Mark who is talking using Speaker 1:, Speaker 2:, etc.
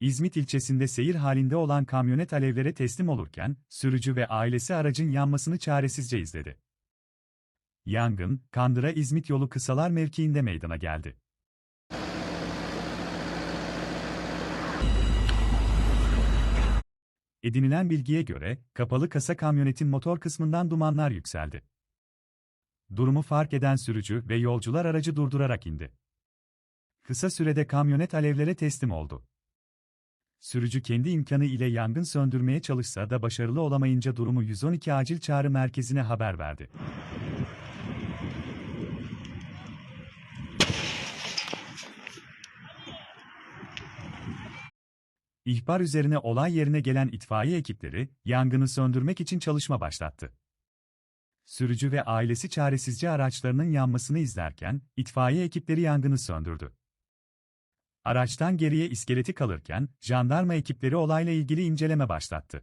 Speaker 1: İzmit ilçesinde seyir halinde olan kamyonet alevlere teslim olurken, sürücü ve ailesi aracın yanmasını çaresizce izledi. Yangın, Kandıra-İzmit yolu kısalar mevkiinde meydana geldi. Edinilen bilgiye göre, kapalı kasa kamyonetin motor kısmından dumanlar yükseldi. Durumu fark eden sürücü ve yolcular aracı durdurarak indi. Kısa sürede kamyonet alevlere teslim oldu. Sürücü kendi imkanı ile yangın söndürmeye çalışsa da başarılı olamayınca durumu 112 acil çağrı merkezine haber verdi. İhbar üzerine olay yerine gelen itfaiye ekipleri, yangını söndürmek için çalışma başlattı. Sürücü ve ailesi çaresizce araçlarının yanmasını izlerken, itfaiye ekipleri yangını söndürdü. Araçtan geriye iskeleti kalırken, jandarma ekipleri olayla ilgili inceleme başlattı.